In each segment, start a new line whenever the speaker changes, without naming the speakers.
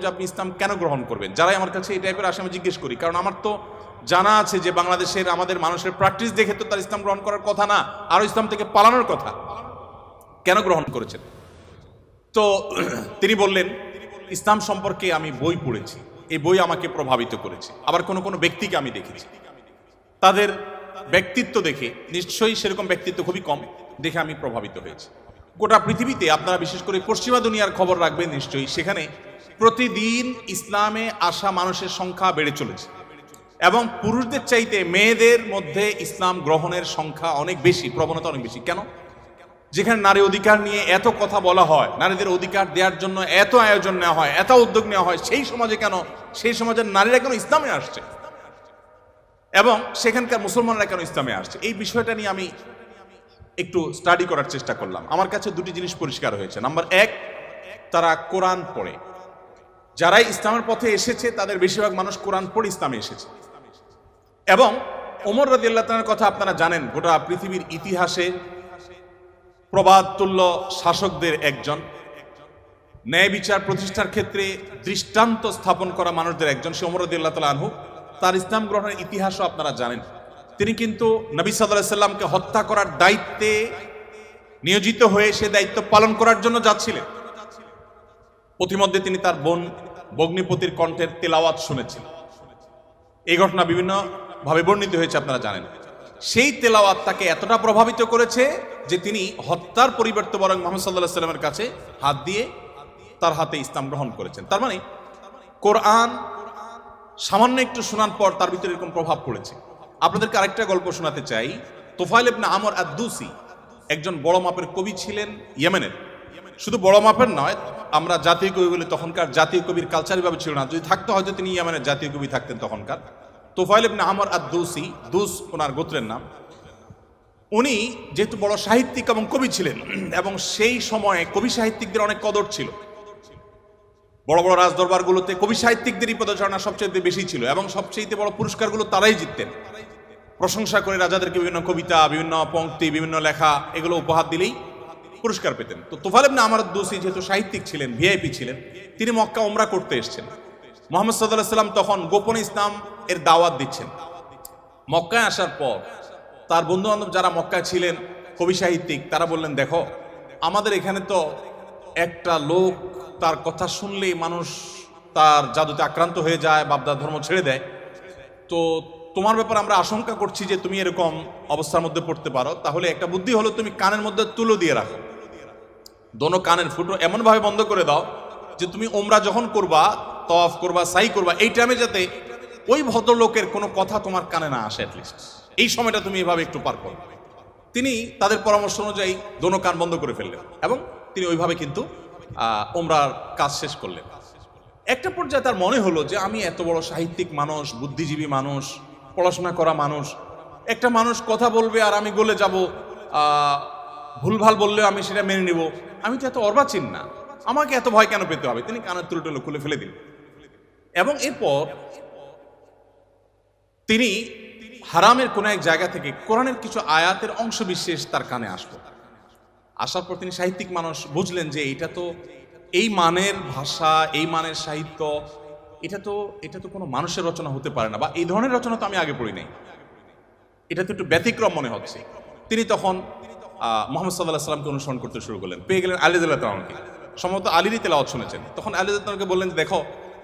যে আপনি ইসলাম কেন গ্রহণ করবেন? যারাই আমার কাছে এই টাইপের আসে, আমি জিজ্ঞেস করি। কারণ আমার তো জানা আছে যে বাংলাদেশের, আমাদের মানুষের প্র্যাকটিস দেখে তো তার ইসলাম গ্রহণ করার কথা না, আরও ইসলাম থেকে পালানোর কথা। কেন গ্রহণ করেছেন? তো তিনি বললেন, ইসলাম সম্পর্কে আমি বই পড়েছি। এই বই আমাকে প্রভাবিত করেছে। আবার কোনো কোনো ব্যক্তিকে আমি দেখেছি। তাদের ব্যক্তিত্ব দেখে নিশ্চয়ই সেরকম ব্যক্তিত্ব খুবই কম, দেখে আমি প্রভাবিত হয়েছি। গোটা পৃথিবীতে আপনারা বিশেষ করে পশ্চিমা দুনিয়ার খবর রাখবেন নিশ্চয়ই, সেখানে প্রতিদিন ইসলামে আসা মানুষের সংখ্যা বেড়ে চলেছে। এবং পুরুষদের চাইতে মেয়েদের মধ্যে ইসলাম গ্রহণের সংখ্যা অনেক বেশি, প্রবণতা অনেক বেশি। কেন? যেখানে নারী অধিকার নিয়ে এত কথা বলা হয়, নারীদের অধিকার দেওয়ার জন্য এত আয়োজন নেওয়া হয়, এত উদ্যোগ নেওয়া হয়, সেই সমাজে কেন? সেই সমাজের নারীরা কেন ইসলামে আসছে? এবং সেখানকার মুসলমানরা কেন ইসলামে আসছে? এই বিষয়টা নিয়ে আমি একটু স্টাডি করার চেষ্টা করলাম। আমার কাছে দুটি জিনিস পরিষ্কার হয়েছে। নাম্বার এক, তারা কোরআন পড়ে। যারাই ইসলামের পথে এসেছে, তাদের বেশিরভাগ মানুষ কোরআন পড়ে ইসলামে এসেছে। এবং ওমর রাদিয়াল্লাহ তাআলার কথা আপনারা জানেন, গোটা পৃথিবীর ইতিহাসে প্রবাদতুল্য শাসকদের একজন। ন্যায় বিচার প্রতিষ্ঠার ক্ষেত্রে দৃষ্টান্ত স্থাপন করা মানুষদের একজন, সে ওমর রাদিয়াল্লাহু তাআলা আনহু। তার ইসলাম গ্রহণের ইতিহাসও আপনারা জানেন। তিনি কিন্তু নবী সাল্লাল্লাহু সাল্লামকে হত্যা করার দায়িত্বে নিয়োজিত হয়ে সে দায়িত্ব পালন করার জন্য যাচ্ছিলেন। প্রতিমধ্যে তিনি তার বোন বগ্নিপতির কণ্ঠের তেলাওয়াত শুনেছেন এই ঘটনা বিভিন্ন ভাবে বর্ণিত হয়েছে, আপনারা জানেন। সেই তেলাওয়াত তাকে এতটা প্রভাবিত করেছে যে তিনি হত্যার পরিবর্তে বরং মোহাম্মদ সাল্লাহ সাল্লামের কাছে হাত দিয়ে তার হাতে ইসলাম গ্রহণ করেছেন। তার মানে কোরআন সামান্য একটু শোনার পর তার ভিতরে এরকম প্রভাব পড়েছে। আপনাদেরকে আরেকটা গল্প শোনাতে চাই। তোফাইল ইবনে আমর আদ্দুসি একজন বড় মাপের কবি ছিলেন ইয়েমেনের। শুধু বড় মাপের নয়, আমরা জাতীয় কবি বলে তখনকার জাতীয় কবির কালচার ভাবে ছিল না। যদি থাকতো হয়তো তিনি ইয়েমেনের জাতীয় কবি থাকতেন তখনকার। তোফাইল ইবনে আমর আদ্দুসি, দুস ওনার গোত্রের নাম। উনি যেহেতু বড় সাহিত্যিক এবং কবি ছিলেন, এবং সেই সময়ে কবি সাহিত্যিকদের অনেক কদর ছিল। বড় বড় রাজদরবারগুলোতে কবি সাহিত্যিকদেরই পদচারণা সবচেয়ে বেশি ছিল এবং সবচেয়ে বড় পুরস্কারগুলো তারাই জিততেন। প্রশংসা করে রাজাদেরকে বিভিন্ন কবিতা, বিভিন্ন পংক্তি বিভিন্ন লেখা এগুলো উপহার দিলেই পুরস্কার পেতেন। তো তোফাল ইবনে আমার দোষী যেহেতু সাহিত্যিক ছিলেন, ভিআইপি ছিলেন, তিনি মক্কা ওমরা করতে এসেছেন। মোহাম্মদ সাল্লাহ সাল্লাম তখন গোপন ইসলাম এর দাওয়াত দিচ্ছেন। মক্কায় আসার পর তার বন্ধু বান্ধব যারা মক্কায় ছিলেন, কবি সাহিত্যিক, তারা বললেন, দেখো, আমাদের এখানে তো একটা লোক তার কথা শুনলেই মানুষ তার জাদুতে আক্রান্ত হয়ে যায় বাপদার ধর্ম ছেড়ে দেয়। তো তোমার ব্যাপারে আমরা আশঙ্কা করছি যে তুমি এরকম অবস্থার মধ্যে পড়তে পারো। তাহলে একটা বুদ্ধি হলো তুমি কানের মধ্যে তুলো দিয়ে রাখো। দোনো কানের ফুটো এমনভাবে বন্ধ করে দাও যে তুমি ওমরা যখন করবা তফ করবা সাই করবা, এই টাইমে যাতে ওই ভদ্রলোকের কোনো কথা তোমার কানে না আসে অ্যাটলিস্ট এই সময়টা তুমি এভাবে একটু পার করো। তিনি তাদের পরামর্শ অনুযায়ী দোনো কান বন্ধ করে ফেললেন এবং তিনি ওইভাবে কিন্তু ওমরার কাজ শেষ করলেন। একটা পর্যায়ে তার মনে হলো যে আমি এত বড় সাহিত্যিক মানুষ, বুদ্ধিজীবী মানুষ, পড়াশোনা করা মানুষ। একটা মানুষ কথা বলবে আর আমি গলে যাব। ভুলভাল বললেও আমি সেটা মেনে নিব। আমি তো এত অর্বাচীন না। আমাকে এত ভয় কেন পেতে হবে? তিনি কানের তুলে টুলে খুলে ফেলে দিন এবং এরপর তিনি হারামের কোনো এক জায়গা থেকে কোরআনের কিছু আয়াতের অংশ বিশেষ তার কানে আসলো। আসার পর তিনি সাহিত্যিক মানুষ বুঝলেন যে এটা তো এই মানের ভাষা, এই মানের সাহিত্য, এটা তো এটা তো কোনো মানুষের রচনা হতে পারে না বা এই ধরনের রচনা তো আমি আগে পড়ি নাই। এটা তো একটু ব্যতিক্রম মনে হচ্ছে। তিনি তখন মোহাম্মদ সাল্লাহ সাল্লামকে অনুসরণ করতে শুরু করলেন। পেয়ে গেলেন আলিদুল্লাহ তালামকে সম্ভবত আলিরই তেলাওয়াত শুনেছেন। তখন আলিদুল্লাহ তালামকে বললেন দেখো,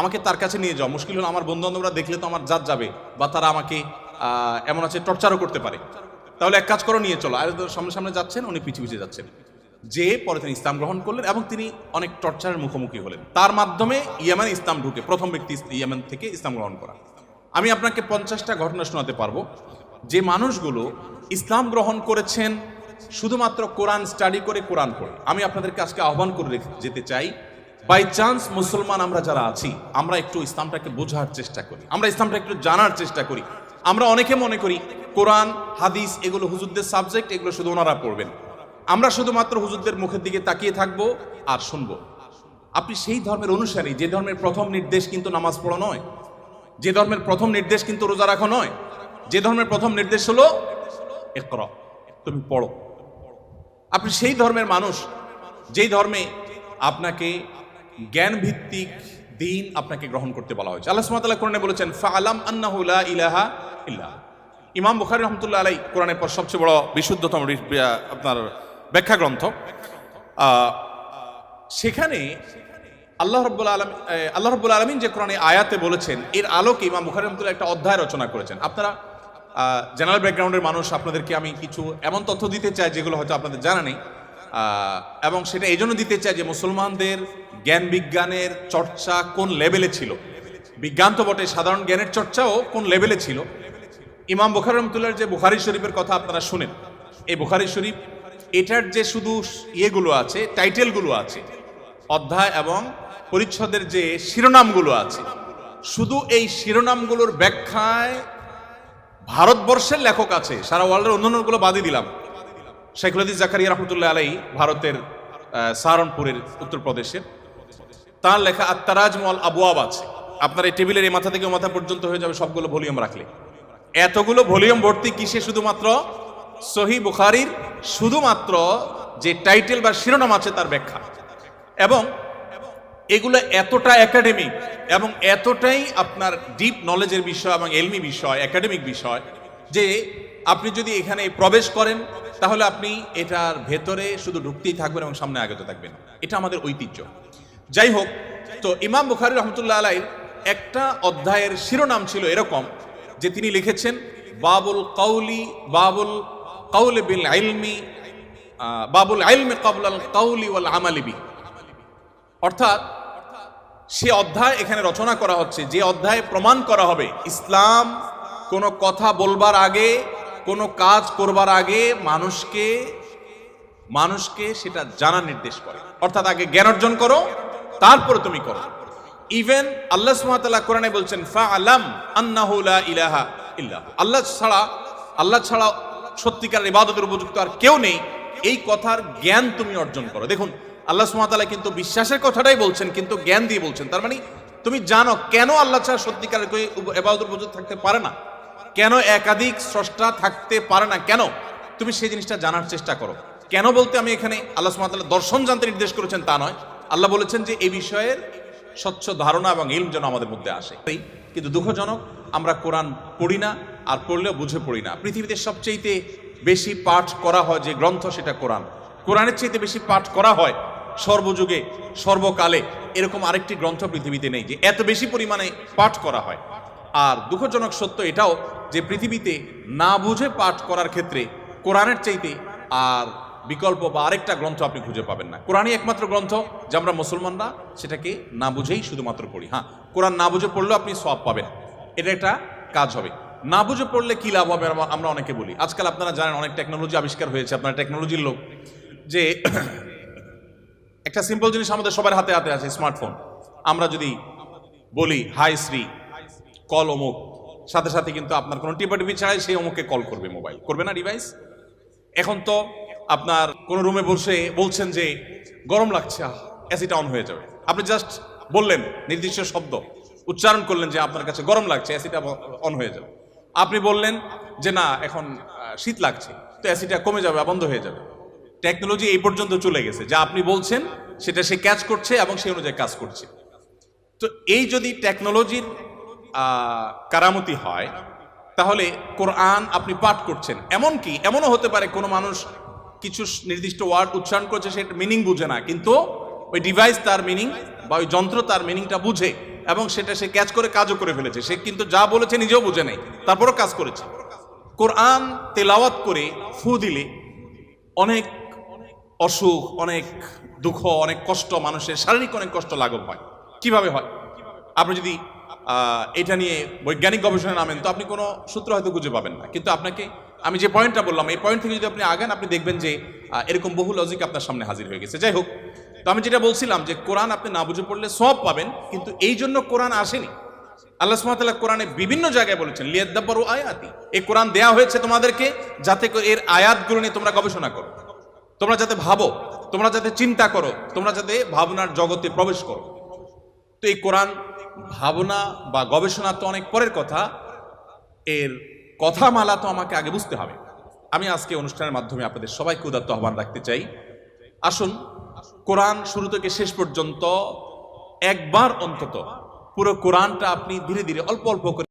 আমাকে তার কাছে নিয়ে যাও। মুশকিল হলো আমার বন্ধু বান্ধবরা দেখলে তো আমার জাত যাবে বা তারা আমাকে এমন আছে, টর্চারও করতে পারে। তাহলে এক কাজ করো, নিয়ে চলো। আলিদুল্লাহ সামনে সামনে যাচ্ছেন, উনি পিছিয়ে পিছিয়ে যাচ্ছেন। যে পরে তিনি ইসলাম গ্রহণ করলেন এবং তিনি অনেক টর্চারের মুখোমুখি হলেন। তার মাধ্যমে ইয়েমেন ইসলাম ঢুকে, প্রথম ব্যক্তি ইয়েমেন থেকে ইসলাম গ্রহণ করা। আমি আপনাকে পঞ্চাশটা ঘটনা শোনাতে পারব। যে মানুষগুলো ইসলাম গ্রহণ করেছেন শুধুমাত্র কোরআন স্টাডি করে, কোরআন পড়ে। আমি আপনাদেরকে আজকে আহ্বান করে যেতে চাই, বাই চান্স মুসলমান আমরা যারা আছি, আমরা একটু ইসলামটাকে বোঝার চেষ্টা করি। আমরা ইসলামটা একটু জানার চেষ্টা করি। আমরা অনেকে মনে করি কোরআন, হাদিস, এগুলো হুজুরদের সাবজেক্ট এগুলো শুধু ওনারা পড়বেন। আমরা শুধুমাত্র হুজুরদের মুখের দিকে তাকিয়ে থাকব আর শুনব। আপনি সেই ধর্মের অনুসারী, যে ধর্মের প্রথম নির্দেশ কিন্তু নামাজ পড়া নয়। যে ধর্মের প্রথম নির্দেশ কিন্তু রোজা রাখা নয়। যে ধর্মের প্রথম নির্দেশ হলো একর তুমি পড়ো। আপনি সেই ধর্মের মানুষ, যেই ধর্মে আপনাকে জ্ঞান ভিত্তিক দিন আপনাকে গ্রহণ করতে বলা হয়েছে। আল্লাহ ওয়া কোরআনে বলেছেন, ফাআলাম আন্নাহু লা ইলাহা ইল্লা ইমাম বুখারী রহমতুল্লাহ আলাই কোরআনের পর সবচেয়ে বড় বিশুদ্ধতম আপনার ব্যাখ্যা গ্রন্থ সেখানে আল্লাহ রব্বুল আলম আল্লাহ রব্বুল আলমিন যে কোরআনে আয়াতে বলেছেন, এর আলোকে ইমাম বুখারী রহমতুল্লাহ একটা অধ্যায় রচনা করেছেন। আপনারা জেনারেল ব্যাকগ্রাউন্ডের মানুষ, আপনাদেরকে আমি কিছু এমন তথ্য দিতে চাই যেগুলো হয়তো আপনাদের জানা নেই। এবং সেটা এই জন্য দিতে চাই যে মুসলমানদের জ্ঞান বিজ্ঞানের চর্চা কোন লেভেলে ছিল? বিজ্ঞান তো বটে, সাধারণ জ্ঞানের চর্চাও কোন লেভেলে ছিল? ইমাম বুখারি রহমতুল্লাহর যে বুখারি শরীফের কথা আপনারা শুনেন, এই বুখারি শরীফ, এটার যে শুধু ইয়েগুলো আছে, টাইটেলগুলো আছে, অধ্যায় এবং পরিচ্ছদের যে শিরোনামগুলো আছে, শুধু এই শিরোনামগুলোর ব্যাখ্যায় ভারতবর্ষের লেখক আছে, সারা ওয়ার্ল্ডের অন্যান্যগুলো বাদই দিলাম। শেখুল হাদিস জাকারিয়া রহমতুল্লাহ আলাই ভারতের সাহারনপুরের উত্তরপ্রদেশের। তার লেখা আত্মারাজ মল আবুয়াব আছে। আপনার এই টেবিলের এই মাথা থেকে মাথা পর্যন্ত হয়ে যাবে সবগুলো ভলিউম রাখলে। এতগুলো ভলিউম ভর্তি কিসে শুধুমাত্র? সহি বুখারির শুধুমাত্র যে টাইটেল বা শিরোনাম আছে তার ব্যাখ্যা। এবং এগুলো এতটা একাডেমিক এবং এতটাই আপনার ডিপ নলেজের বিষয় এবং এলমি বিষয় একাডেমিক বিষয়, যে আপনি যদি এখানে প্রবেশ করেন, তাহলে আপনি এটার ভেতরে শুধু ঢুকতেই থাকবেন এবং সামনে আগত থাকবেন। এটা আমাদের ঐতিহ্য। যাই হোক, তো ইমাম বুখারি রহমতুল্লাহ আলাইর একটা অধ্যায়ের শিরোনাম ছিল এরকম যে তিনি লিখেছেন, বাবুল কাউলি, বাবুল কাউলে বিল আইলমি বাবুল আইলমি কাবুল কাউলি ওয়াল আমালিবি অর্থাৎ সে অধ্যায় এখানে রচনা করা হচ্ছে, যে অধ্যায়ে প্রমাণ করা হবে, ইসলাম কোনো কথা বলবার আগে, কোনো কাজ করবার আগে মানুষকে মানুষকে সেটা জানার নির্দেশ করে। অর্থাৎ আগে জ্ঞান অর্জন করো, তারপরে তুমি করো। ইভেন আল্লাহ সুবহানাহু কোরআনে বলছেন ফা আলাম আন্নাহু লা ইলাহা ইল্লাহ। আল্লাহ ছাড়া আল্লাহ ছাড়া সত্যিকার ইবাদতের উপযুক্ত আর কেউ নেই। এই কথার জ্ঞান তুমি অর্জন করো। দেখুন, আল্লাহ সুবহানাহু কিন্তু বিশ্বাসের কথাটাই বলছেন, কিন্তু জ্ঞান দিয়ে বলছেন। তার মানে তুমি জানো কেন আল্লাহ ছাড়া সত্যিকার এবাদতের উপযুক্ত থাকতে পারে না? কেন একাধিক স্রষ্টা থাকতে পারে না? কেন? তুমি সেই জিনিসটা জানার চেষ্টা করো। কেন বলতে আমি এখানে আল্লাহ সুবহানাহু দর্শন জানতে নির্দেশ করেছেন তা নয়। আল্লাহ বলেছেন যে এই বিষয়ের স্বচ্ছ ধারণা এবং ইলম যেন আমাদের মধ্যে আসে। কিন্তু দুঃখজনক, আমরা কোরআন পড়ি না, আর পড়লেও বুঝে পড়ি না। পৃথিবীতে সবচেয়েতে বেশি পাঠ করা হয় যে গ্রন্থ, সেটা কোরআন। কোরআনের চাইতে বেশি পাঠ করা হয় সর্বযুগে, সর্বকালে, এরকম আরেকটি গ্রন্থ পৃথিবীতে নেই যে এত বেশি পরিমাণে পাঠ করা হয়। আর দুঃখজনক সত্য এটাও যে পৃথিবীতে না বুঝে পাঠ করার ক্ষেত্রে কোরআনের চাইতে আর বিকল্প বা আরেকটা গ্রন্থ আপনি খুঁজে পাবেন না। কোরআনই একমাত্র গ্রন্থ যে আমরা মুসলমানরা সেটাকে না বুঝেই শুধুমাত্র পড়ি হ্যাঁ। কোরআন না বুঝে পড়লেও আপনি সব পাবেন। এটা একটা কাজ হবে। না বুঝে পড়লে কি লাভ হবে আমরা- অনেকে বলি। আজকাল আপনারা জানেন অনেক টেকনোলজি আবিষ্কার হয়েছে, আপনারা টেকনোলজির লোক। যে একটা সিম্পল জিনিস আমাদের সবার হাতে হাতে আছে স্মার্টফোন আমরা যদি বলি, হাই শ্রী কল অমুক। সাথে সাথে কিন্তু আপনার কোনো টিপাটিপি ছাড়াই সেই অমুককে কল করবে মোবাইল করবে না ডিভাইস এখন তো আপনার কোনো রুমে বসে বলছেন যে, গরম লাগছে এসিটা অন হয়ে যাবে। আপনি জাস্ট বললেন, নির্দিষ্ট শব্দ। উচ্চারণ করলেন যে, আপনার কাছে গরম লাগছে এসিটা অন হয়ে যাবে। আপনি বললেন যে, না, এখন শীত লাগছে, তো এসিটা কমে যাবে, বন্ধ হয়ে যাবে। টেকনোলজি এই পর্যন্ত চলে গেছে। যা আপনি বলছেন, সেটা সে ক্যাচ করছে এবং সেই অনুযায়ী কাজ করছে। তো এই যদি টেকনোলজির কারামতি হয়, তাহলে কোরআন আপনি পাঠ করছেন। এমনকি, এমনও হতে পারে কোনো মানুষ কিছু নির্দিষ্ট ওয়ার্ড উচ্চারণ করছে সেটা মিনিং বুঝে না। কিন্তু ওই ডিভাইস তার মিনিং বা ওই যন্ত্র তার মিনিংটা বুঝে এবং সেটা সে ক্যাচ করে, কাজও করে ফেলেছে। সে কিন্তু যা বলেছে নিজেও বুঝে নেই। তারপরও কাজ করেছে। কোরআন তেলাওয়াত করে ফু দিলে অনেক অসুখ, অনেক দুঃখ, অনেক কষ্ট, মানুষের শারীরিক অনেক কষ্ট লাঘব হয়। কীভাবে হয়? আপনি যদি এটা নিয়ে বৈজ্ঞানিক গবেষণা নামেন, তো আপনি কোনো সূত্র হয়তো খুঁজে পাবেন না। কিন্তু আপনাকে আমি যে পয়েন্টটা বললাম, এই পয়েন্ট থেকে যদি আপনি আগান, আপনি দেখবেন যে এরকম বহু লজিক আপনার সামনে হাজির হয়ে গেছে। যাই হোক, তো আমি যেটা বলছিলাম যে, কোরআন আপনি না বুঝে পড়লে সব পাবেন, কিন্তু এই জন্য কোরআন আসেনি। আল্লাহ সুবহানাহু কোরআনে বিভিন্ন জায়গায় বলেছেন, লিয়াদ্দাব্বারু আয়াতি। এই কোরআন দেয়া হয়েছে তোমাদেরকে যাতে এর আয়াতগুলো নিয়ে তোমরা গবেষণা করো। তোমরা যাতে ভাবো, তোমরা যাতে চিন্তা করো, তোমরা যাতে ভাবনার জগতে প্রবেশ করো। তো এই কোরআন ভাবনা বা গবেষণা তো অনেক পরের কথা। এর কথামালা তো আমাকে আগে বুঝতে হবে। আমি আজকে অনুষ্ঠানের মাধ্যমে আপনাদের সবাইকে উদাত্ত আহ্বান রাখতে চাই। আসুন, কোরআন শুরু থেকে শেষ পর্যন্ত একবার অন্তত পুরো কোরআনটা আপনি ধীরে ধীরে অল্প অল্প করে